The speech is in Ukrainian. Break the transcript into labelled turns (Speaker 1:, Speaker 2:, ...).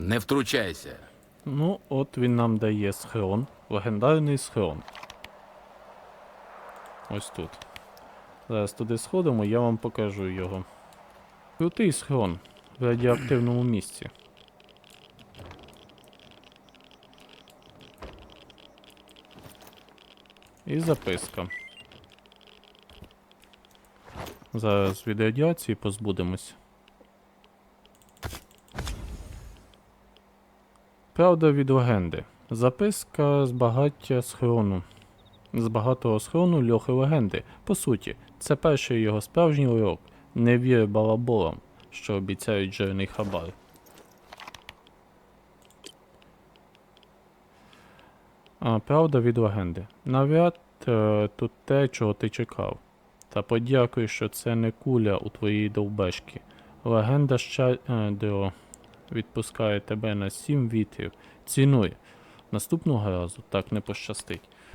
Speaker 1: Не втручайся.
Speaker 2: Ну, от він нам дає схрон. Легендарний схрон. Ось тут. Зараз туди сходимо, я вам покажу його. Крутий схрон в радіоактивному місці. І записка. Зараз від радіації позбудемось. Правда від легенди. Записка з багаття схрону. З багатого схрону льохи легенди. По суті, це перший його справжній урок. Не вір балаболам, що обіцяють жирний хабар. А, правда від легенди. Навряд е, тут те, чого ти чекав. Та подякуй, що це не куля у твоїй довбешки. Легенда щедро відпускає тебе на сім вітрів. Цінуй. Наступного разу так не пощастить.